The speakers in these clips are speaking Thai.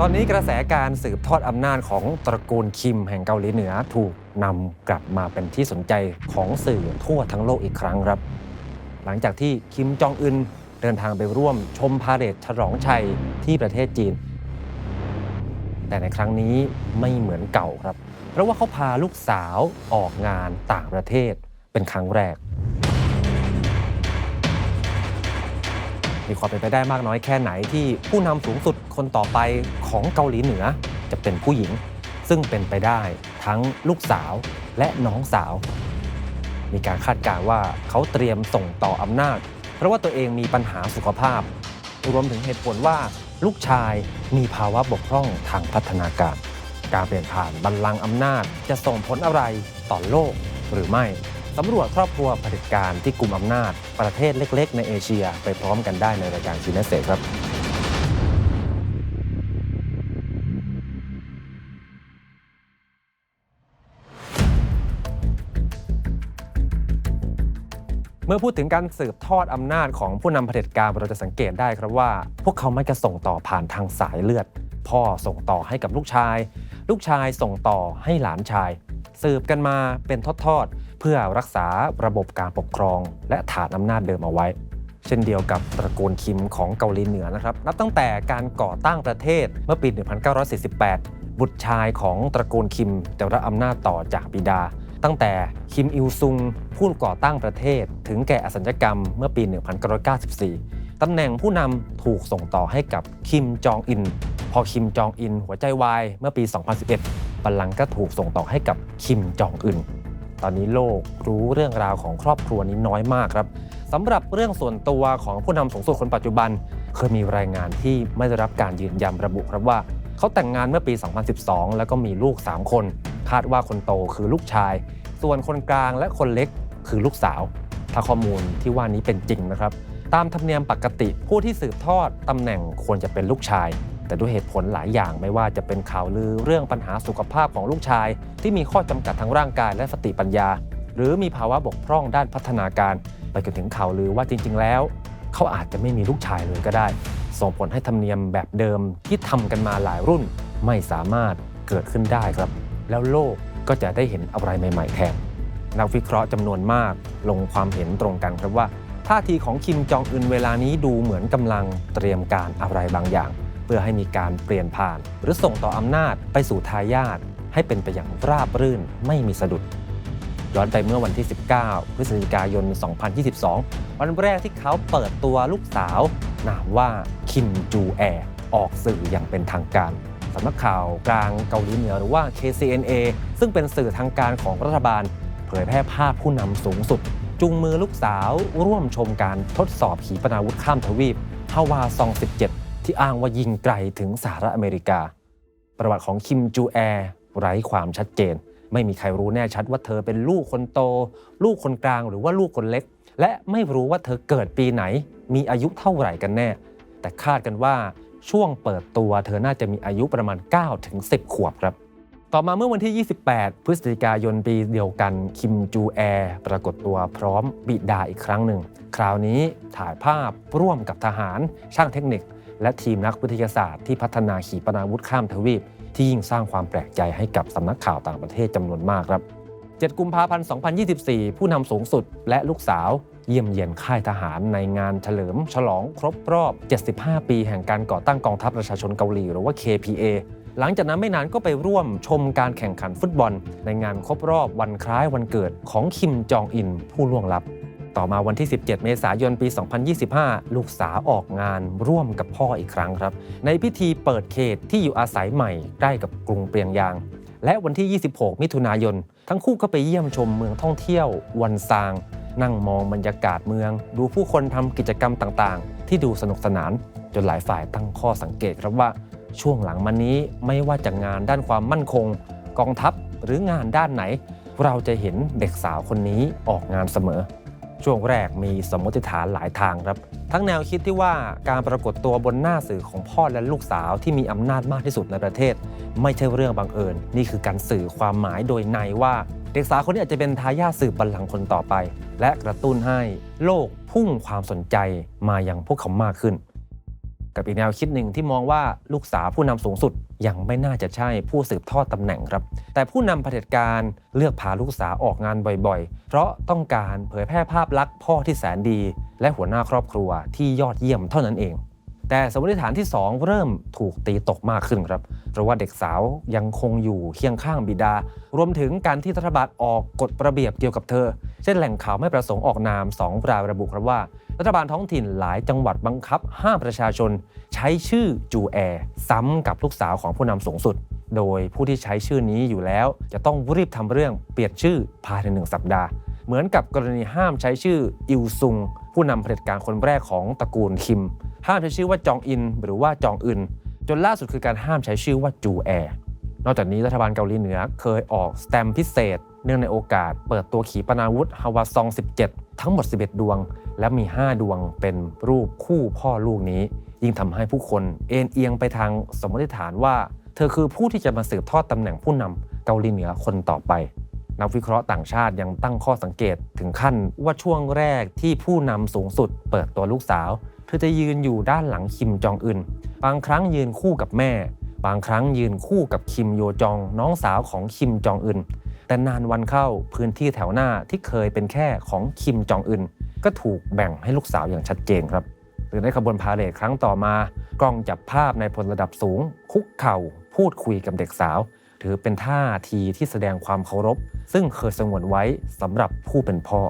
ตอนนี้กระแสการสืบทอดอำนาจของตระกูลคิมแห่งเกาหลีเหนือถูกนำกลับมาเป็นที่สนใจของสื่อทั่วทั้งโลกอีกครั้งครับ หลังจากที่คิมจองอึนเดินทางไปร่วมชมพาเหรดฉลองชัยที่ประเทศจีน แต่ในครั้งนี้ไม่เหมือนเก่าครับ เพราะว่าเขาพาลูกสาวออกงานต่างประเทศเป็นครั้งแรก มีความเป็นไปได้มากน้อยแค่ไหนที่ผู้นำสูงสุดคนต่อไปของเกาหลีเหนือจะเป็นผู้หญิง ซึ่งเป็นไปได้ทั้งลูกสาวและน้องสาว มีการคาดการว่าเขาเตรียมส่งต่ออำนาจ เพราะว่าตัวเองมีปัญหาสุขภาพ รวมถึงเหตุผลว่าลูกชายมีภาวะบกพร่องทางพัฒนาการ การเปลี่ยนผ่านบัลลังก์อำนาจจะส่งผลอะไรต่อโลกหรือไม่ สำรวจครอบครัวเผด็จการที่กลุ่มอำนาจ ประเทศเล็ก ๆ ในเอเชีย ไปพร้อมกันได้ในรายการซีเนเซครับเมื่อพูดถึงการสืบทอดอำนาจของผู้นำเผด็จการเราจะสังเกตได้ครับว่า พวกเขาไม่จะส่งต่อผ่านทางสายเลือด พ่อส่งต่อให้กับลูกชาย ลูกชายส่งต่อให้หลานชาย สืบกันมาเป็นทอดๆ พื่อรักษาระบบการปกครอง และฐานอำนาจเดิมเอาไว้ เช่นเดียวกับตระกูลคิมของเกาหลีเหนือนะครับ นับตั้งแต่การก่อตั้งประเทศเมื่อปี 1948 บุตรชายของตระกูลคิมจะรับอำนาจต่อจากบิดา ตั้งแต่คิมอิลซุงผู้ก่อตั้งประเทศ ถึงแก่อสัญญกรรมเมื่อปี 1994 ตำแหน่งผู้นำถูกส่งต่อให้กับคิมจองอิน พอคิมจองอินหัวใจวายเมื่อปี 2011บัลลังก์ก็ถูกส่งต่อให้กับคิมจองอึน ตอนนี้โลกรู้เรื่องราวของครอบครัวนี้น้อยมากครับสำหรับเรื่องส่วนตัวของผู้นำสูงสุดคนปัจจุบัน เคยมีรายงานที่ไม่ได้รับการยืนยันระบุครับว่า เขาแต่งงานเมื่อปี 2012 แล้วก็มีลูก 3 คน คาดว่าคนโตคือลูกชาย ส่วนคนกลางและคนเล็กคือลูกสาว ถ้าข้อมูลที่ว่านี้เป็นจริงนะครับ ตามธรรมเนียมปกติผู้ที่สืบทอดตำแหน่งควรจะเป็นลูกชาย แต่ด้วยเหตุผลหลายอย่างไม่ว่าจะเป็นข่าวลือเรื่องปัญหาสุขภาพของลูกชาย ที่มีข้อจำกัดทางร่างกายและสติปัญญา หรือมีภาวะบกพร่องด้านพัฒนาการ ไปจนถึงข่าวลือว่าจริง ๆ แล้ว เขาอาจจะไม่มีลูกชายเลยก็ได้ ส่งผลให้ธรรมเนียมแบบเดิมที่ทำกันมาหลายรุ่น ไม่สามารถเกิดขึ้นได้ครับ แล้วโลกก็จะได้เห็นอะไรใหม่ ๆ แทนนักวิเคราะห์จำนวนมากลงความเห็นตรงกันครับว่าท่าทีของคิมจองอึนเวลานี้ดูเหมือนกำลังเตรียมการอะไรบางอย่าง เพื่อให้มีการเปลี่ยนผ่าน หรือส่งต่ออำนาจไปสู่ทายาทให้เป็นไปอย่างราบรื่นไม่มีสะดุด ย้อนไปเมื่อวันที่ 19 พฤศจิกายน 2022 วันแรกที่เขาเปิดตัวลูกสาว นามว่าคิมจูแอออกสื่ออย่างเป็นทางการสำนักข่าวกลางเกาหลีเหนือหรือว่า KCNA ซึ่งเป็นสื่อทางการของรัฐบาล เผยแพร่ภาพผู้นำสูงสุด จุงมือลูกสาวร่วมชมการทดสอบขีปนาวุธข้ามทวีปฮาวาซอง 17 ที่อ้างว่ายิงไกลถึงสหรัฐอเมริกา ประวัติของคิมจูแอไร้ความชัดเจน ไม่มีใครรู้แน่ชัดว่าเธอเป็นลูกคนโต ลูกคนกลางหรือว่าลูกคนเล็ก และไม่รู้ว่าเธอเกิดปีไหน มีอายุเท่าไหร่กันแน่ แต่คาดกันว่าช่วงเปิดตัวเธอน่าจะมีอายุประมาณ9-10 ขวบครับ ต่อมาเมื่อวันที่ 28 พฤศจิกายนปีเดียวกัน คิมจูแอปรากฏตัวพร้อมบิดาอีกครั้งหนึ่ง คราวนี้ถ่ายภาพร่วมกับทหารช่างเทคนิค และทีมนักวิทยาศาสตร์ที่พัฒนาขีปนาวุธข้ามทวีป ที่ยิ่งสร้างความแปลกใจให้กับสำนักข่าวต่างประเทศจำนวนมากครับ 7 กุมภาพันธ์ 2024 ผู้นำสูงสุดและลูกสาวเยี่ยมเยียนค่ายทหารในงานเฉลิม ฉลองครบรอบ 75 ปีแห่งการก่อตั้งกองทัพประชาชนเกาหลีหรือว่า KPA หลังจากนั้นไม่นานก็ไปร่วมชมการแข่งขันฟุตบอล ในงานครบรอบวันคล้ายวันเกิดของคิมจองอินผู้ล่วงลับ ต่อมาวันที่ 17 เมษายนปี 2025 ลูกสาวออกงานร่วมกับพ่ออีกครั้งครับ ในพิธีเปิดเขตที่อยู่อาศัยใหม่ใกล้กับกรุงเปียงยาง และวันที่ 26 มิถุนายน ทั้งคู่ก็ไปเยี่ยมชมเมืองท่องเที่ยววันซาง นั่งมองบรรยากาศเมือง ดูผู้คนทำกิจกรรมต่างๆ ที่ดูสนุกสนาน จนหลายฝ่ายตั้งข้อสังเกตครับว่าช่วงหลังมานี้ไม่ว่าจะงานด้านความมั่นคง กองทัพหรืองานด้านไหน เราจะเห็นเด็กสาวคนนี้ออกงานเสมอ ช่วงแรกมีสมมติฐานหลายทางครับ ทั้งแนวคิดที่ว่าการปรากฏตัวบนหน้าสื่อของพ่อและลูกสาวที่มีอำนาจมากที่สุดในประเทศ ไม่ใช่เรื่องบังเอิญ นี่คือการสื่อความหมายโดยในว่า เด็กสาวคนนี้อาจจะเป็นทายาทสืบบัลลังก์คนต่อไป และกระตุ้นให้โลกพุ่งความสนใจมายังพวกเขามากขึ้น กับอีกแนวคิดหนึ่งที่มองว่าลูกสาวผู้นำสูงสุดยังไม่น่าจะใช่ผู้สืบทอดตำแหน่งครับ แต่ผู้นำเผด็จการเลือกพาลูกสาวออกงานบ่อยๆ เพราะต้องการเผยแพร่ภาพลักษณ์พ่อที่แสนดี และหัวหน้าครอบครัวที่ยอดเยี่ยมเท่านั้นเอง แต่สมมติฐานที่ 2 เริ่มถูกตีตกมากขึ้นครับ เพราะว่าเด็กสาวยังคงอยู่เคียงข้างบิดา รวมถึงการที่รัฐบาลออกกฎระเบียบเกี่ยวกับเธอ เช่นแหล่งข่าวไม่ประสงค์ออกนาม2รายระบุครับว่า รัฐบาลท้องถิ่นหลายจังหวัดบังคับ ห้ามประชาชน ใช้ชื่อจูแอร์ซ้ำกับลูกสาวของผู้นำสูงสุด โดยผู้ที่ใช้ชื่อนี้อยู่แล้ว จะต้องรีบทำเรื่องเปลี่ยนชื่อภายในหนึ่งสัปดาห์ เหมือนกับกรณีห้ามใช้ชื่ออิวซุง ผู้นำเผด็จการคนแรกของตระกูลคิม ห้ามใช้ชื่อว่าจองอิน หรือว่าจองอึนจนล่าสุดคือการห้ามใช้ชื่อว่าจูแอร์นอกจากนี้รัฐบาลเกาหลีเหนือเคยออกสแตมป์พิเศษ เนื่องในโอกาสเปิดตัวขีปนาวุธฮาวาซอง 17 ทั้งหมด 11 ดวง และมี 5 ดวงเป็นรูปคู่พ่อลูกนี้ ยิ่งทำให้ผู้คนเอ็นเอียงไปทางสมมติฐานว่า เธอคือผู้ที่จะมาสืบทอดตำแหน่งผู้นำเกาหลีเหนือคนต่อไป นักวิเคราะห์ต่างชาติยังตั้งข้อสังเกตถึงขั้นว่าช่วงแรกที่ผู้นำสูงสุด เปิดตัวลูกสาว เธอจะยืนอยู่ด้านหลังคิมจองอึนบางครั้งยืนคู่กับแม่ บางครั้งยืนคู่กับคิมโยจองน้องสาวของคิมจองอึน แต่นานวันเข้าพื้นที่แถวหน้าที่เคยเป็นแค่ของคิมจองอึนก็ถูกแบ่งให้ลูกสาวอย่างชัดเจนครับ หรือในขบวนพาเหรดครั้งต่อมา กล้องจับภาพในพลระดับสูง คุกเข่า พูดคุยกับเด็กสาว ถือเป็นท่าทีที่แสดงความเคารพ ซึ่งเคยสงวนไว้สำหรับผู้เป็นพ่อ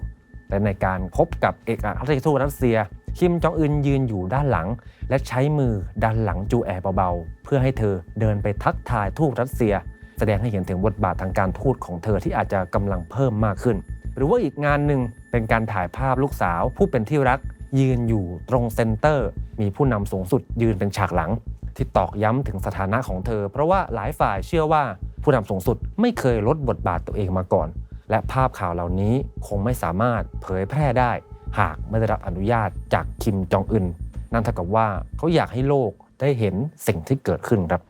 และในการพบกับเอกอัครราชทูตรัสเซีย คิมจองอึนยืนอยู่ด้านหลัง และใช้มือดันหลังจูแอเบาๆ เพื่อให้เธอเดินไปทักทายทูตรัสเซีย แสดงให้เห็นถึงบทบาททางการทูตของเธอที่อาจจะกำลังเพิ่มมากขึ้น หรือว่าอีกงานหนึ่งเป็นการถ่ายภาพลูกสาว ผู้เป็นที่รักยืนอยู่ตรงเซนเตอร์ มีผู้นำสูงสุดยืนเป็นฉากหลัง ที่ตอกย้ำถึงสถานะของเธอ เพราะว่าหลายฝ่ายเชื่อว่าผู้นำสูงสุดไม่เคยลดบทบาทตัวเองมาก่อน และภาพข่าวเหล่านี้คงไม่สามารถเผยแพร่ได้ หากไม่ได้รับอนุญาตจากคิมจองอึนนั่นเท่ากับว่าเขาอยากให้โลกได้เห็นสิ่งที่เกิดขึ้นครับ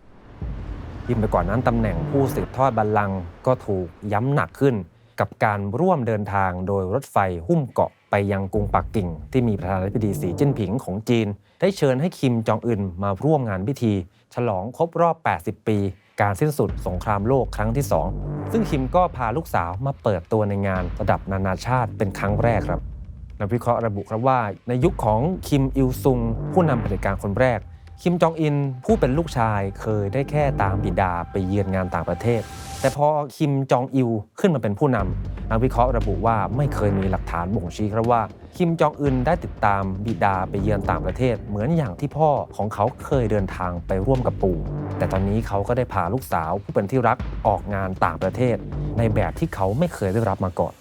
ยิ่งไปกว่านั้นตำแหน่งผู้สืบทอดบัลลังก์ก็ถูกย้ำหนักขึ้น กับการร่วมเดินทางโดยรถไฟหุ้มเกาะไปยังกรุงปักกิ่ง ที่มีประธานาธิบดีสีจิ้นผิงของจีน ได้เชิญให้คิมจองอึนมาร่วมงานพิธี ฉลองครบรอบ 80 ปี การสิ้นสุดสงครามโลกครั้งที่ 2 ซึ่งคิมก็พาลูกสาวมาเปิดตัวในงานระดับนานาชาติเป็นครั้งแรกครับนักวิเคราะห์ระบุครับว่าในยุคของคิมอิลซุงผู้นำเผด็จการคนแรก คิมจองอินผู้เป็นลูกชายเคยได้แค่ตามบิดาไปเยือนงานต่างประเทศ แต่พอคิมจองอิลขึ้นมาเป็นผู้นำนักวิเคราะห์ระบุว่าไม่เคยมีหลักฐานบ่งชี้ครับว่า คิมจองอึนได้ติดตามบิดาไปเยือนต่างประเทศ เหมือนอย่างที่พ่อของเขาเคยเดินทางไปร่วมกับปู่ แต่ตอนนี้เขาก็ได้พาลูกสาวผู้เป็นที่รักออกงานต่างประเทศ ในแบบที่เขาไม่เคยได้รับมาก่อน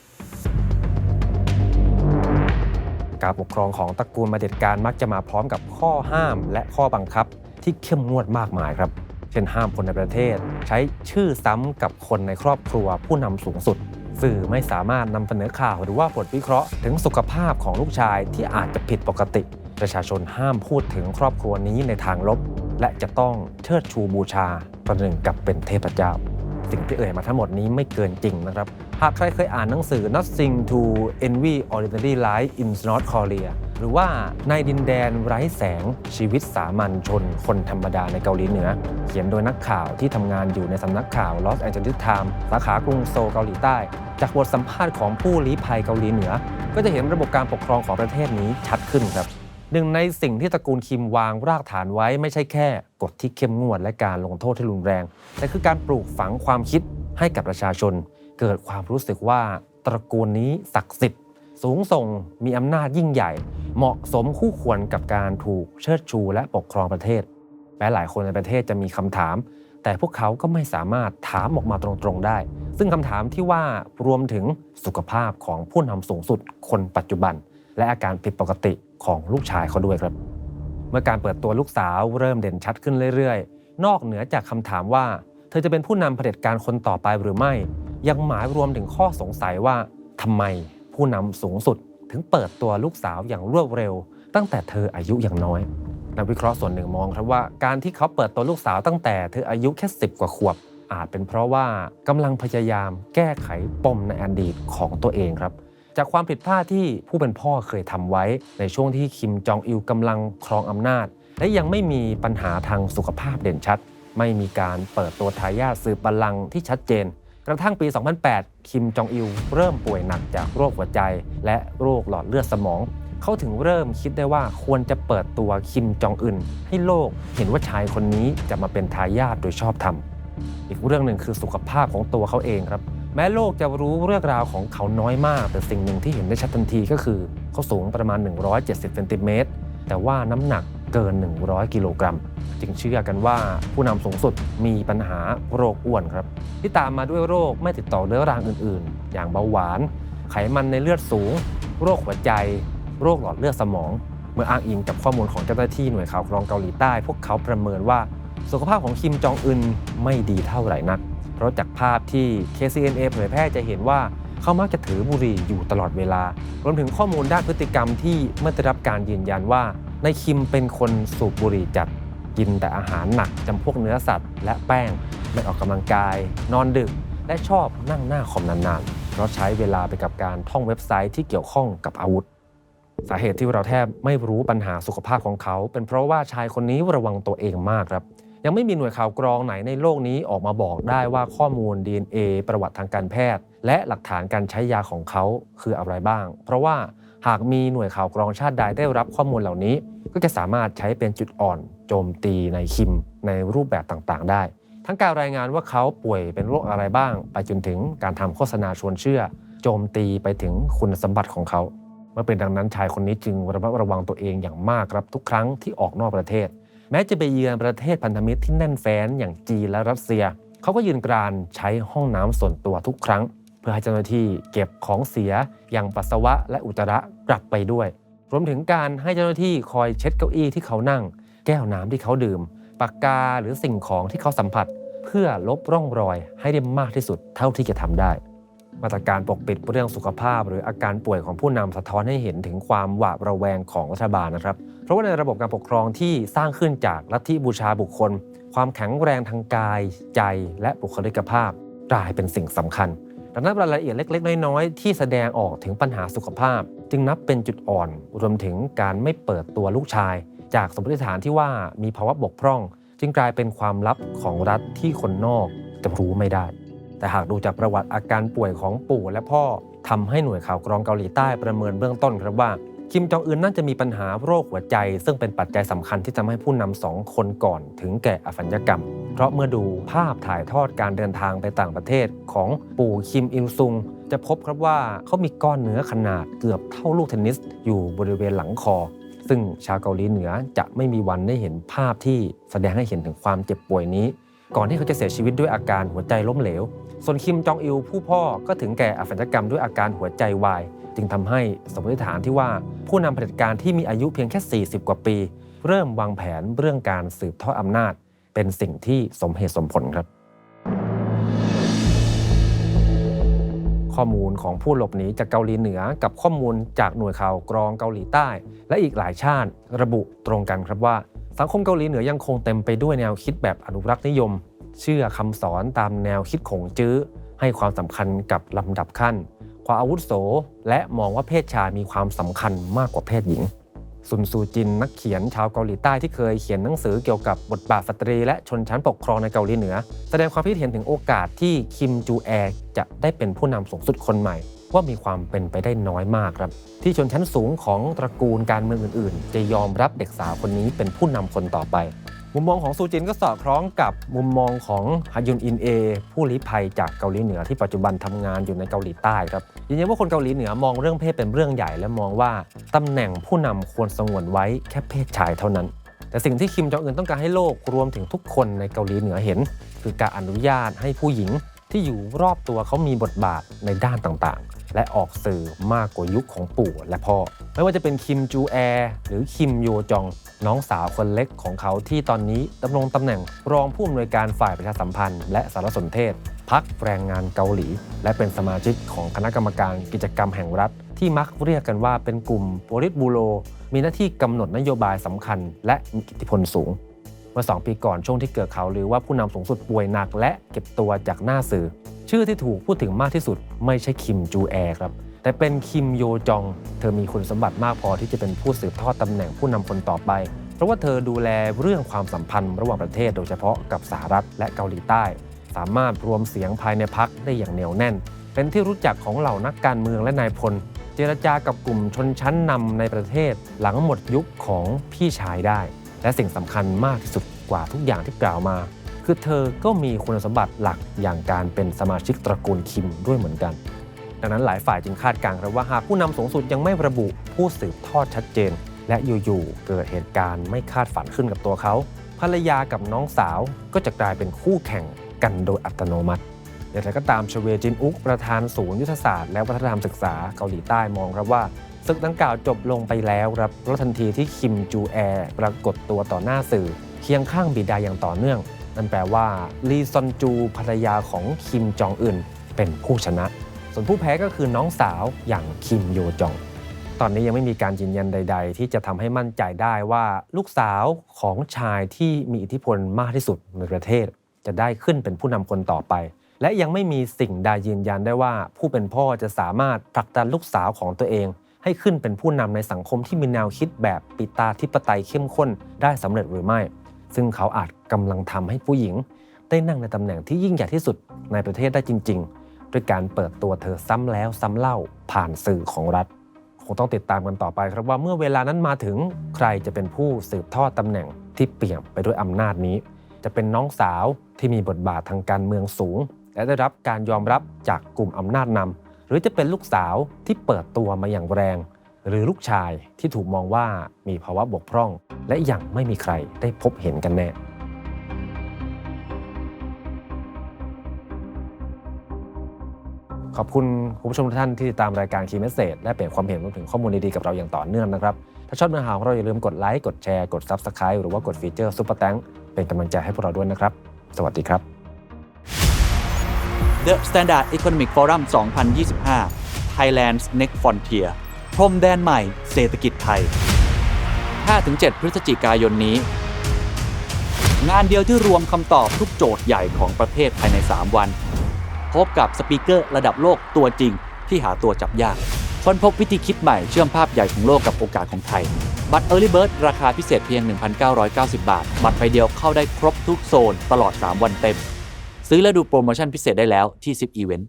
การปกครองของตระกูลมาเด็จการมักจะมาพร้อมกับข้อห้ามและข้อบังคับที่เข้มงวดมากมายครับ เช่นห้ามคนในประเทศ ใช้ชื่อซ้ำกับคนในครอบครัวผู้นำสูงสุด สื่อไม่สามารถนำเสนอข่าวหรือว่าบทวิเคราะห์ถึงสุขภาพของลูกชายที่อาจจะผิดปกติ ประชาชนห้ามพูดถึงครอบครัวนี้ในทางลบ และจะต้องเชิดชูบูชาประหนึ่งกับเป็นเทพเจ้า สิ่งที่เอ่ยมาทั้งหมดนี้ไม่เกินจริงนะครับ หากใครเคยอ่านหนังสือ Nothing to Envy Ordinary Life in North Korea หรือว่าในดินแดนไร้แสงชีวิตสามัญชนคนธรรมดาในเกาหลีเหนือ เขียนโดยนักข่าวที่ทำงานอยู่ในสำนักข่าว Los Angeles Times สาขากรุงโซลเกาหลีใต้ จากบทสัมภาษณ์ของผู้ลี้ภัยเกาหลีเหนือ ก็จะเห็นระบบการปกครองของประเทศนี้ชัดขึ้นครับ หนึ่งในสิ่งที่ตระกูลคิมวางรากฐานไว้ไม่ใช่แค่กฎที่เข้มงวดและการลงโทษที่รุนแรง แต่คือการปลูกฝังความคิดให้กับประชาชน เกิดความรู้สึกว่าตระกูลนี้ศักดิ์สิทธิ์ สูงส่งมีอำนาจยิ่งใหญ่ เหมาะสมคู่ควรกับการถูกเชิดชูและปกครองประเทศแม้หลายคนในประเทศจะมีคำถาม แต่พวกเขาก็ไม่สามารถถามออกมาตรงๆได้ ซึ่งคำถามที่ว่ารวมถึงสุขภาพของผู้นำสูงสุดคนปัจจุบัน และอาการผิดปกติ ของลูกชายเขาด้วยครับ เมื่อการเปิดตัวลูกสาวเริ่มเด่นชัดขึ้นเรื่อยๆ นอกเหนือจากคำถามว่า เธอจะเป็นผู้นำเผด็จการคนต่อไปหรือไม่ ยังหมายรวมถึงข้อสงสัยว่าทำไมผู้นำสูงสุด ถึงเปิดตัวลูกสาวอย่างรวดเร็ว ตั้งแต่เธออายุอย่างน้อยนักวิเคราะห์ส่วนหนึ่งมองครับว่าการที่เขาเปิดตัวลูกสาวตั้งแต่เธออายุแค่10กว่าขวบ อาจเป็นเพราะว่ากำลังพยายามแก้ไขปมในอดีตของตัวเองครับ จากความผิดพลาดที่ผู้เป็นพ่อเคยทำไว้ ในช่วงที่คิมจองอิลกำลังครองอำนาจ และยังไม่มีปัญหาทางสุขภาพเด่นชัด ไม่มีการเปิดตัวทายาทสืบบัลลังก์ที่ชัดเจน กระทั่งปี 2008 คิมจองอิลเริ่มป่วยหนักจากโรคหัวใจ และโรคหลอดเลือดสมอง เขาถึงเริ่มคิดได้ว่าควรจะเปิดตัวคิมจองอึนให้โลกเห็นว่าชายคนนี้จะมาเป็นทายาทโดยชอบธรรมอีกเรื่องหนึ่งคือสุขภาพของตัวเขาเองครับ แม้โลกจะรู้เรื่องราวของเขาน้อยมาก แต่สิ่งหนึ่งที่เห็นได้ชัดทันทีก็คือเขาสูงประมาณ 170เซนติเมตรแต่ว่าน้ำหนักเกิน 100 กิโลกรัม จึงเชื่อกันว่าผู้นำสูงสุดมีปัญหาโรคอ้วนครับ ที่ตามมาด้วยโรคไม่ติดต่อเรื้อรังอื่นๆ อย่างเบาหวาน ไขมันในเลือดสูง โรคหัวใจ โรคหลอดเลือดสมอง เมื่ออ้างอิงกับข้อมูลของเจ้าหน้าที่หน่วยข่าวกรองเกาหลีใต้ พวกเขาประเมินว่าสุขภาพของคิมจองอึนไม่ดีเท่าไหร่นัก เพราะจากภาพที่ KCNA เผยแพร่จะเห็นว่าเขามักจะถือบุหรี่อยู่ตลอดเวลา รวมถึงข้อมูลด้านพฤติกรรมที่เมื่อได้รับการยืนยันว่าในคิมเป็นคนสูบบุหรี่จัดกินแต่อาหารหนักจำพวกเนื้อสัตว์และแป้ง ไม่ออกกำลังกาย นอนดึก และชอบนั่งหน้าคอมนานๆ เพราะใช้เวลาไปกับการท่องเว็บไซต์ที่เกี่ยวข้องกับอาวุธ สาเหตุที่เราแทบไม่รู้ปัญหาสุขภาพของเขา เป็นเพราะว่าชายคนนี้ระวังตัวเองมากครับ ยังไม่มีหน่วยข่าวกรองไหนในโลกนี้ออกมาบอกได้ว่าข้อมูล DNA ประวัติทางการแพทย์ และหลักฐานการใช้ยาของเขาคืออะไรบ้าง เพราะว่าหากมีหน่วยข่าวกรองชาติใดได้รับข้อมูลเหล่านี้ ก็จะสามารถใช้เป็นจุดอ่อน โจมตีในคิม ในรูปแบบต่างๆ ได้ ทั้งการรายงานว่าเขาป่วยเป็นโรคอะไรบ้าง ไปจนถึงการทำโฆษณาชวนเชื่อ โจมตีไปถึงคุณสมบัติของเขาเมื่อเป็นดังนั้นชายคนนี้จึงระมัดระวังตัวเองอย่างมากครับทุกครั้งที่ออกนอกประเทศ แม้จะไปเยือนประเทศพันธมิตรที่แน่นแฟ้นอย่างจีนและรัสเซีย เขาก็ยืนกรานใช้ห้องน้ำส่วนตัวทุกครั้ง เพื่อให้เจ้าหน้าที่เก็บของเสียอย่างปัสสาวะและอุจจาระกลับไปด้วย รวมถึงการให้เจ้าหน้าที่คอยเช็ดเก้าอี้ที่เขานั่ง แก้วน้ำที่เขาดื่ม ปากกาหรือสิ่งของที่เขาสัมผัส เพื่อลบร่องรอยให้ได้มากที่สุดเท่าที่จะทำได้ มาตรการปกปิดเรื่องสุขภาพ หรืออาการป่วยของผู้นำสะท้อนให้เห็นถึงความหวาดระแวงของรัฐบาลนะครับ เพราะว่าในระบบการปกครองที่สร้างขึ้นจากลัทธิบูชาบุคคล ความแข็งแรงทางกาย ใจ และบุคลิกภาพกลายเป็นสิ่งสำคัญดังนั้นรายละเอียดเล็ก ๆ น้อย ๆ ที่แสดงออกถึงปัญหาสุขภาพ จึงนับเป็นจุดอ่อนรวมถึงการไม่เปิดตัวลูกชาย จากสมมติฐานที่ว่ามีภาวะบกพร่อง จึงกลายเป็นความลับของรัฐที่คนนอกจะรู้ไม่ได้ แต่หากดูจากประวัติอาการป่วยของปู่และพ่อทำให้หน่วยข่าวกรองเกาหลีใต้ประเมินเบื้องต้นครับว่า คิมจองอึนน่าจะมีปัญหาโรคหัวใจ ซึ่งเป็นปัจจัยสำคัญที่ทำให้ผู้นำสองคนก่อนถึงแก่อสัญกรรม เพราะเมื่อดูภาพถ่ายทอดการเดินทางไปต่างประเทศของปู่คิมอิลซุง จะพบครับว่าเขามีก้อนเนื้อขนาดเกือบเท่าลูกเทนนิส อยู่บริเวณหลังคอซึ่งชาวเกาหลีเหนือจะไม่มีวันได้เห็นภาพที่แสดงให้เห็นถึงความเจ็บป่วยนี้ ก่อนที่เขาจะเสียชีวิตด้วยอาการหัวใจล้มเหลว ส่วนคิมจองอิลผู้พ่อก็ถึงแก่อสัญกรรมด้วยอาการหัวใจวาย จึงทำให้สมมติฐานที่ว่าผู้นำเผด็จการที่มีอายุเพียงแค่ 40 กว่าปี เริ่มวางแผนเรื่องการสืบทอดอำนาจ เป็นสิ่งที่สมเหตุสมผลครับ ข้อมูลของผู้หลบหนีจากเกาหลีเหนือกับข้อมูลจากหน่วยข่าวกรองเกาหลีใต้ และอีกหลายชาติระบุตรงกันครับว่า สังคมเกาหลีเหนือยังคงเต็มไปด้วยแนวคิดแบบอนุรักษ์นิยม เชื่อคำสอนตามแนวคิดของจื้อ ให้ความสำคัญกับลำดับขั้น ความอาวุโส และมองว่าเพศชายมีความสำคัญมากกว่าเพศหญิงซุนซูจินนักเขียนชาวเกาหลีใต้ที่เคยเขียนหนังสือเกี่ยวกับบทบาทสตรี และชนชั้นปกครองในเกาหลีเหนือ แสดงความคิดเห็นถึงโอกาสที่คิมจูแอจะได้เป็นผู้นำสูงสุดคนใหม่ ว่ามีความเป็นไปได้น้อยมากครับ ที่ชนชั้นสูงของตระกูลการเมืองอื่นๆ จะยอมรับเด็กสาวคนนี้เป็นผู้นำคนต่อไป มุมมองของซูจินก็สอดคล้องกับมุมมองของฮยุนอินเอ ผู้ลี้ภัยจากเกาหลีเหนือที่ปัจจุบันทำงานอยู่ในเกาหลีใต้ครับยืนยันว่าคนเกาหลีเหนือมองเรื่องเพศเป็นเรื่องใหญ่และมองว่าตำแหน่งผู้นำควรสงวนไว้แค่เพศชายเท่านั้นแต่สิ่งที่คิมจองอึนต้องการให้โลกรวมถึงทุกคนในเกาหลีเหนือเห็น คือการอนุญาตให้ผู้หญิงที่อยู่รอบตัวเขามีบทบาทในด้านต่าง และออกสื่อมากกว่ายุคของปู่และพ่อ ไม่ว่าจะเป็นคิมจูแอหรือคิมโยจอง น้องสาวคนเล็กของเขาที่ตอนนี้ดำรงตำแหน่งรองผู้อำนวยการฝ่ายประชาสัมพันธ์ และสารสนเทศพักแรงงานเกาหลี และเป็นสมาชิกของคณะกรรมการกิจกรรมแห่งรัฐ ที่มักเรียกกันว่าเป็นกลุ่มโปลิตบูโรมีหน้าที่กำหนดนโยบายสำคัญ และมีอิทธิพลสูง มื่อ 2 ปีก่อนช่วงที่เกิดข่าวลือว่าผู้นำสูงสุดป่วยหนัก และเก็บตัวจากหน้าสื่อ ชื่อที่ถูกพูดถึงมากที่สุด ไม่ใช่คิมจูแอครับแต่เป็นคิมโยจอง เธอมีคุณสมบัติมากพอที่จะเป็นผู้สืบทอดตำแหน่งผู้นำคนต่อไป เพราะว่าเธอดูแลเรื่องความสัมพันธ์ระหว่างประเทศโดยเฉพาะกับสหรัฐและเกาหลีใต้ สามารถรวมเสียงภายในพักได้อย่างเหนียวแน่น เป็นที่รู้จักของเหล่านักการเมืองและนายพล เจรจากับกลุ่มชนชั้นนำในประเทศ หลังหมดยุคของพี่ชายได้ และสิ่งสำคัญมากที่สุดกว่าทุกอย่างที่กล่าวมา คือเธอก็มีคุณสมบัติหลักอย่างการเป็นสมาชิกตระกูลคิมด้วยเหมือนกัน ดังนั้นหลายฝ่ายจึงคาดการณ์ครับว่าหากผู้นำสูงสุดยังไม่ระบุผู้สืบทอดชัดเจน และอยู่ๆเกิดเหตุการณ์ไม่คาดฝันขึ้นกับตัวเขาภรรยากับน้องสาวก็จะกลายเป็นคู่แข่งกันโดยอัตโนมัติอย่างไรก็ตามชเวจินอุกประธานศูนย์ยุทธศาสตร์และวัฒนธรรมศึกษาเกาหลีใต้มองครับว่า ศึกดังกล่าวจบลงไปแล้วครับเพราะทันทีที่คิมจูแอปรากฏตัวต่อหน้าสื่อ เคียงข้างบิดาอย่างต่อเนื่อง นั่นแปลว่าลีซอนจูภรรยาของคิมจองอึนเป็นผู้ชนะ ส่วนผู้แพ้ก็คือน้องสาวอย่างคิมโยจอง ตอนนี้ยังไม่มีการยืนยันใด ๆ ที่จะทำให้มั่นใจได้ว่าลูกสาวของชายที่มีอิทธิพลมากที่สุดในประเทศ จะได้ขึ้นเป็นผู้นำคนต่อไปและยังไม่มีสิ่งใดยืนยันได้ว่าผู้เป็นพ่อจะสามารถผลักดันลูกสาวของตัวเอง ให้ขึ้นเป็นผู้นำในสังคมที่มีแนวคิดแบบปิตาธิปไตยเข้มข้นได้สำเร็จหรือไม่ ซึ่งเขาอาจกำลังทำให้ผู้หญิง ได้นั่งในตำแหน่งที่ยิ่งใหญ่ที่สุดในประเทศได้จริง ๆ ด้วยการเปิดตัวเธอซ้ำแล้วซ้ำเล่าผ่านสื่อของรัฐคงต้องติดตามกันต่อไปครับว่าเมื่อเวลานั้นมาถึงใครจะเป็นผู้สืบทอดตำแหน่งที่เปี่ยมไปด้วยอำนาจนี้ จะเป็นน้องสาวที่มีบทบาททางการเมืองสูง และได้รับการยอมรับจากกลุ่มอำนาจนำ หรือจะเป็นลูกสาวที่เปิดตัวมาอย่างแรง หรือลูกชายที่ถูกมองว่ามีภาวะบกพร่อง และยังไม่มีใครได้พบเห็นกันแน่ขอบคุณคุณผู้ชมทุกท่านที่ติดตามรายการคีย์เมสเซจและเปลี่ยนความเห็นรวมถึงข้อมูลดีๆกับเราอย่างต่อเนื่องนะครับ ถ้าชอบเนื้อหาของเราอย่าลืมกดไลค์ กดแชร์ กด Subscribe หรือว่ากดฟีเจอร์ซุปเปอร์แตงเป็นกำลังใจให้พวกเราด้วยนะครับ สวัสดีครับ The Standard Economic Forum 2025 Thailand's Next Frontier พรมแดนใหม่เศรษฐกิจไทย 5-7 พฤศจิกายนนี้ งานเดียวที่รวมคำตอบทุกโจทย์ใหญ่ของประเทศภายใน 3 วัน พบกับสปีกเกอร์ระดับโลกตัวจริงที่หาตัวจับยาก ค้นพบวิธีคิดใหม่เชื่อมภาพใหญ่ของโลกกับโอกาสของไทย บัตร Early Bird ราคาพิเศษเพียง 1,990 บาท บัตรใบเดียวเข้าได้ครบทุกโซนตลอด 3 วันเต็ม ซื้อและดูโปรโมชั่นพิเศษได้แล้วที่ 10 Event